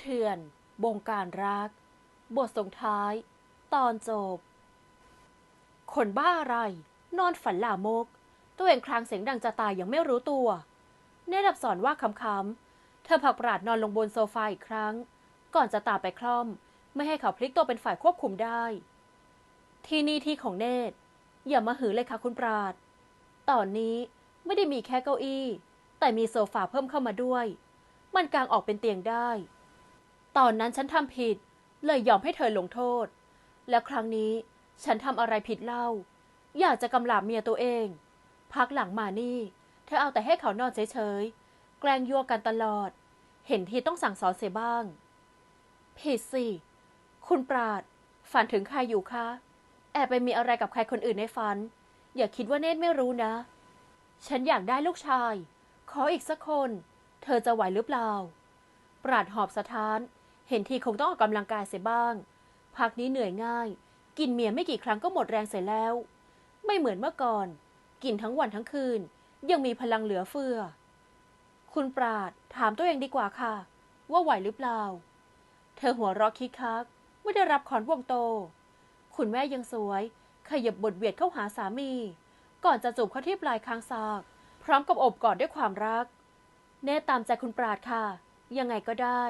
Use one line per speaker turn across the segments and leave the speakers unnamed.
เถื่อน บงการรัก บทส่งท้าย ตอนจบ คนบ้าอะไร นอนฝันหลามก ตัวเองคลางเสียงดังจะตายยังไม่รู้ตัว เนดับสอนว่าคำๆเธอผักปราดนอนลงบนโซฟาอีกครั้ง ก่อนจะตามไปคล่อม ไม่ให้เขาพลิกตัวเป็นฝ่ายควบคุมได้ ที่นี่ที่ของเนตรอย่ามาหือเลยค่ะคุณปราด ตอนนี้ไม่ได้มีแค่เก้าอี้ แต่มีโซฟาเพิ่มเข้ามาด้วย มันกางออกเป็นเตียงได้ ตอนนั้นฉันทำผิด เลยยอมให้เธอลงโทษ แล้วครั้งนี้ฉันทำอะไรผิดเล่า อยากจะกำลาบเมียตัวเอง พักหลังมานี่ เธอเอาแต่ให้เขานอนเฉยๆ แกล้งยั่วกันตลอด เห็นทีต้องสั่งสอนเสียบ้าง ผิดสิ คุณปราด ฝันถึงใครอยู่คะ แอบไปมีอะไรกับใครคนอื่นในฝัน อย่าคิดว่าเนตไม่รู้นะ ฉันอยากได้ลูกชาย ขออีกสักคน เธอจะไหวหรือเปล่า ปราดหอบสะท้าน เห็นทีคงต้องออกกำลังกายเสียบ้าง พักนี้เหนื่อยง่าย กินเมียไม่กี่ครั้งก็หมดแรงเสียแล้ว ไม่เหมือนเมื่อก่อน กินทั้งวันทั้งคืน ยังมีพลังเหลือเฟือ คุณปราดถามตัวเองดีกว่าค่ะ ว่าไหวหรือเปล่า เธอหัวเราะคิกคัก ไม่ได้รับขอนวงโต คุณแม่ยังสวยขยับบทเบียดเข้าหาสามี ก่อนจะจูบเขาที่ปลายคางซาก พร้อมกับอบกอดด้วยความรักเน่ตามใจคุณปราดค่ะ ยังไงก็ได้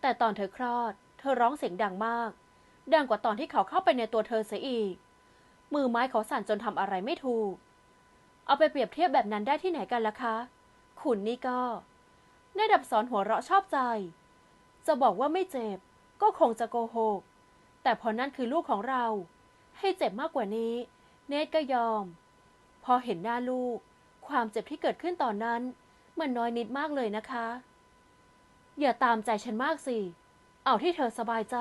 แต่ตอนเธอคลอด เธอร้องเสียงดังมาก ดังกว่าตอนที่เขาเข้าไปในตัวเธอเสียอีก มือไม้เขาสั่นจนทำอะไรไม่ถูก เอาไปเปรียบเทียบแบบนั้นได้ที่ไหนกันล่ะคะ คุณนี่ก็ได้ดับสอนหัวเราะชอบใจ จะบอกว่าไม่เจ็บ ก็คงจะโกหก แต่พอนั่นคือลูกของเรา ให้เจ็บมากกว่านี้ เนตก็ยอม พอเห็นหน้าลูก ความเจ็บที่เกิดขึ้นตอนนั้น มันน้อยนิดมากเลยนะคะ อย่าตามใจฉันมากสิ เอาที่เธอสบายใจ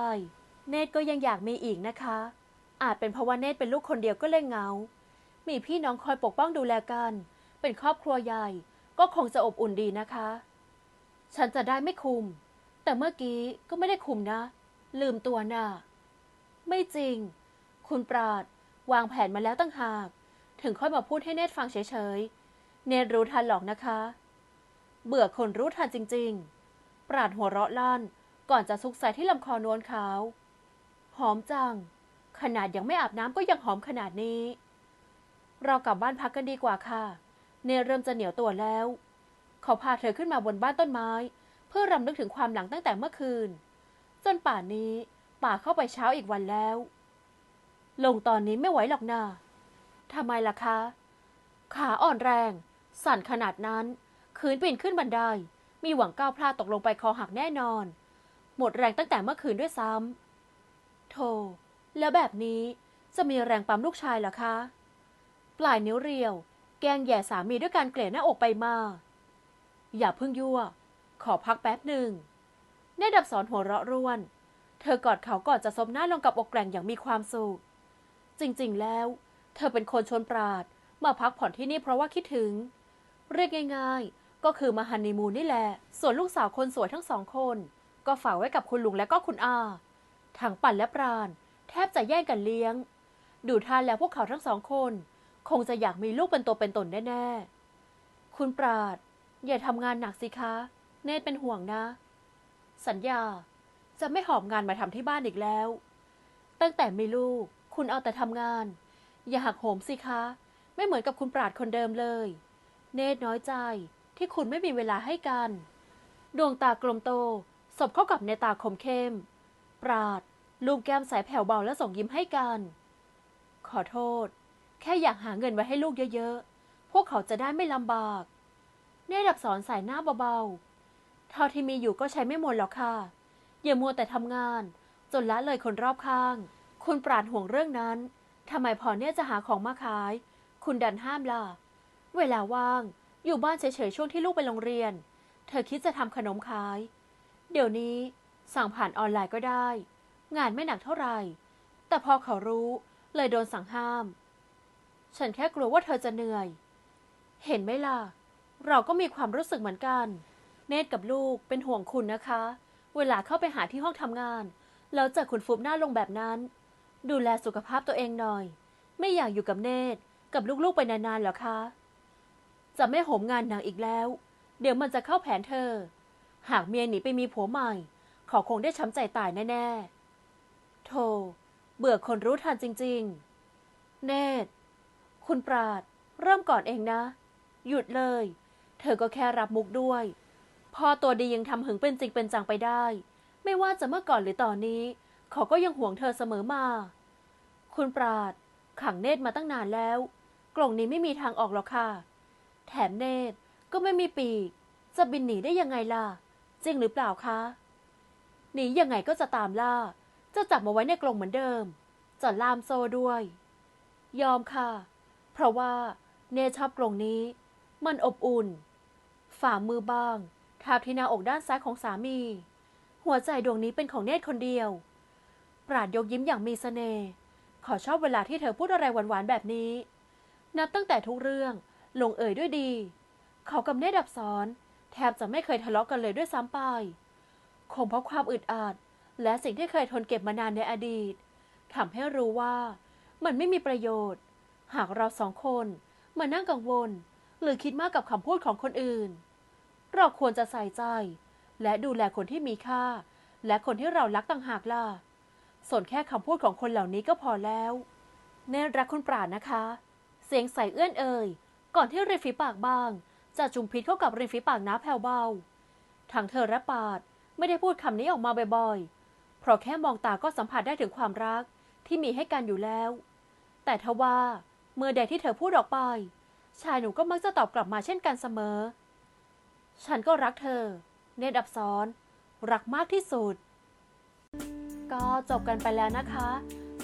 เนตก็ยังอยากมีอีกนะคะ อาจเป็นเพราะว่าเนตเป็นลูกคนเดียวก็เลยเหงา มีพี่น้องคอยปกป้องดูแลกัน เป็นครอบครัวใหญ่ ก็คงจะอบอุ่นดีนะคะ ฉันจะได้ไม่คุม แต่เมื่อกี้ก็ไม่ได้คุมนะ ลืมตัวน่ะ ไม่จริง คุณปราดวางแผนมาแล้วตั้งหาก ถึงค่อยมาพูดให้เนตฟังเฉยๆ เนตรู้ทันหรอกนะคะ เบื่อคนรู้ทันจริง ๆ ปราดหัวเราะลั่น ก่อนจะซุกใส่ที่ลำคอนวลขาวหอมจัง ขนาดยังไม่อาบน้ำก็ยังหอมขนาดนี้ เรากลับบ้านพักกันดีกว่าค่ะ เนเริ่มจะเหนียวตัวแล้ว เขาพาเธอขึ้นมาบนบ้านต้นไม้ เพื่อรำลึกถึงความหลังตั้งแต่เมื่อคืน จนป่านนี้ป่าเข้าไปเช้าอีกวันแล้ว ลงตอนนี้ไม่ไหวหรอกนาทำไมล่ะคะ ขาอ่อนแรง สั่นขนาดนั้น คืนปีนขึ้นบันได มีหวังก้าวพลาดตกลงไปคอหักแน่นอน หมดแรงตั้งแต่เมื่อคืนด้วยซ้ำโธ่แล้วแบบนี้จะมีแรงปั๊มลูกชายหรอคะ ปลายนิ้วเรียว แกงแย่สามีด้วยการเกลี่ยหน้าอกไปมา อย่าเพิ่งยั่ว ขอพักแป๊บหนึ่งเนดับสอนหัวเราะร่วน เธอกอดเขาก่อนจะซบหน้าลงกับอกแกร่งอย่างมีความสุข จริงๆ แล้ว เธอเป็นคนชนปราด มาพักผ่อนที่นี่เพราะว่าคิดถึง เรียกง่ายๆ ก็คือมาฮันนีมูนนี่แหละ ส่วนลูกสาวคนสวยทั้งสองคน ก็ฝากไว้กับคุณลุงและก็คุณอาทั้งปั่นและปราณ แทบจะแย่งกันเลี้ยง ดูท่าแล้วพวกเขาทั้งสองคน คงจะอยากมีลูกเป็นตัวเป็นตนแน่ๆ คุณปราด อย่าทำงานหนักสิคะ เนตเป็นห่วงนะ สัญญาจะไม่หอบงานมาทำที่บ้านอีกแล้ว ตั้งแต่มีลูก คุณเอาแต่ทำงาน อย่าหักโหมสิคะ ไม่เหมือนกับคุณปราดคนเดิมเลย เนตน้อยใจ ที่คุณไม่มีเวลาให้กัน ดวงตากลมโต สบเข้ากับในตาคมเข้ม ปราดลูกแก้มใสแผ่วเบาและส่งยิ้มให้กัน ขอโทษ แค่อยากหาเงินไว้ให้ลูกเยอะๆ พวกเขาจะได้ไม่ลำบากเนดับสอนสายหน้าเบาๆ เท่าที่มีอยู่ก็ใช้ไม่หมดหรอกค่ะ อย่ามัวแต่ทำงาน จนละเลยคนรอบข้าง คุณปราดห่วงเรื่องนั้นทำไมพอเนี่ยจะหาของมาขาย คุณดันห้ามล่ะ เวลาว่าง อยู่บ้านเฉยๆช่วงที่ลูกไปโรงเรียน เธอคิดจะทำขนมขาย เดี๋ยวนี้สั่งผ่านออนไลน์ก็ได้ งานไม่หนักเท่าไหร่ แต่พอเขารู้เลยโดนสั่งห้าม ฉันแค่กลัวว่าเธอจะเหนื่อย เห็นไหมล่ะ เราก็มีความรู้สึกเหมือนกัน เนตกับลูกเป็นห่วงคุณนะคะ เวลาเข้าไปหาที่ห้องทำงาน แล้วเจอคุณฟุบหน้าลงแบบนั้น ดูแลสุขภาพตัวเองหน่อย ไม่อยากอยู่กับเนตกับลูกๆไปนานๆหรอคะ จะไม่โหมงานหนักอีกแล้ว เดี๋ยวมันจะเข้าแผนเธอ หากเมียหนีไปมีผัวใหม่ขาคงได้ช้ำใจตายแน่ๆ โธ่เบื่อคนรู้ทันจริง ๆ เนตร คุณปราด เริ่มก่อนเองนะ หยุดเลย เธอก็แค่รับมุกด้วยพ่อตัวดียังทำหึงเป็นจริงเป็นจังไปได้ ไม่ว่าจะเมื่อก่อนหรือตอนนี้ เขาก็ยังห่วงเธอเสมอมา คุณปราด ขังเนตรมาตั้งนานแล้ว กล่องนี้ไม่มีทางออกหรอกค่ะ แถมเนตรก็ไม่มีปีก จะบินหนีได้ยังไงล่ะ จริงหรือเปล่าคะ หนียังไงก็จะตามล่า จะจับมาไว้ในกรงเหมือนเดิม จะล่ามโซ่ด้วย ยอมค่ะ เพราะว่าเนชอบกรงนี้ มันอบอุ่น ฝ่ามือบ้างทาบที่หน้าอกด้านซ้ายของสามี หัวใจดวงนี้เป็นของเนตรคนเดียว ปราดยกยิ้มอย่างมีเสน่ห์ขอชอบเวลาที่เธอพูดอะไรหวานๆแบบนี้ นับตั้งแต่ทุกเรื่อง ลงเอ่ยด้วยดี เขากับเนตรดับซ้อนแทบจะไม่เคยทะเลาะกันเลยด้วยซ้ำไป คงเพราะความอึดอัดและสิ่งที่เคยทนเก็บมานานในอดีตทำให้รู้ว่ามันไม่มีประโยชน์ หากเราสองคนมานั่งกังวล หรือคิดมากกับคำพูดของคนอื่น เราควรจะใส่ใจ และดูแลคนที่มีค่า และคนที่เรารักต่างหากล่ะส่วนแค่คำพูดของคนเหล่านี้ก็พอแล้วเนรรักคุณปราดนะคะ เสียงใสเอื้อนเอ่ย ก่อนที่ริมฝีปากบาง จะจุมพิษเข้ากับริมฝีปากน้าแผ่วเบาทั้งเธอและปาดไม่ได้พูดคำนี้ออกมาบ่อยๆ เพราะแค่มองตาก็สัมผัสได้ถึงความรักที่มีให้กันอยู่แล้ว แต่ทว่าเมื่อใดที่เธอพูดออกไป ชายหนูก็มักจะตอบกลับมาเช่นกันเสมอ ฉันก็รักเธอ เนตรอับซ้อน รักมากที่สุด ก็จบกันไปแล้วนะคะ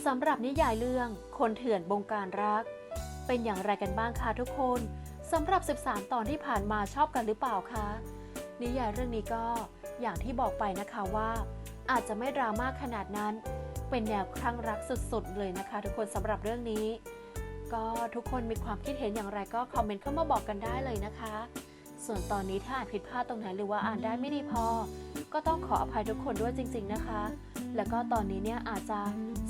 สำหรับนิยายเรื่องคนเถื่อนบงการรัก เป็นอย่างไรกันบ้างคะทุกคนสำหรับ 13 ตอนที่ผ่านมาชอบกันหรือเปล่าคะนิยายเรื่องนี้ก็อย่างที่บอกไปนะคะว่า อาจจะไม่ดราม่าขนาดนั้น เป็นแนวคลั่งรักสุดๆ เลยนะคะ ทุกคนสำหรับเรื่องนี้ ก็ทุกคนมีความคิดเห็นอย่างไรก็คอมเมนต์เข้ามาบอกกันได้เลยนะคะ ส่วนตอนนี้ถ้าอ่านผิดพลาดตรงไหนหรือว่าอ่านได้ไม่ดีพอ ก็ต้องขออภัยทุกคนด้วยจริง ๆนะคะ แล้วก็ตอนนี้เนี่ยอาจจะ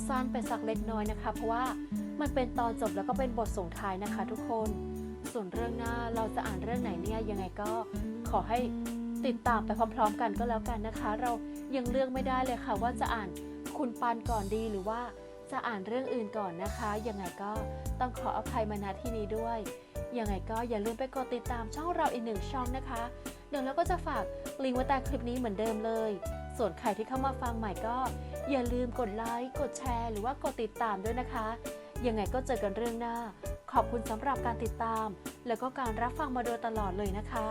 สั้นไปสักเล็กน้อยนะคะ เพราะว่ามันเป็นตอนจบแล้วก็เป็นบทส่งท้ายนะคะ ทุกคน ส่วนเรื่องหน้าเราจะอ่านเรื่องไหนเนี่ยยังไงก็ขอให้ติดตามไปพร้อม ๆ กันก็แล้วกันนะคะ เรายังเลือกไม่ได้เลยค่ะ ว่าจะอ่านคุณปันก่อนดีหรือว่าจะอ่านเรื่องอื่นก่อนนะคะ ยังไงก็ต้องขออภัยมาณที่นี้ด้วย ยังไงก็อย่าลืมไปกดติดตามช่องเราอีกหนึ่งช่องนะคะ เดี๋ยวเราก็จะฝากลิงก์ไว้ใต้คลิปนี้เหมือนเดิมเลย ส่วนใครที่เข้ามาฟังใหม่ก็ อย่าลืมกดไลค์ กดแชร์ หรือว่ากดติดตามด้วยนะคะ ยังไงก็เจอกันเรื่องหน้า ขอบคุณสำหรับการติดตาม แล้วก็การรับฟังมาโดยตลอดเลยนะคะ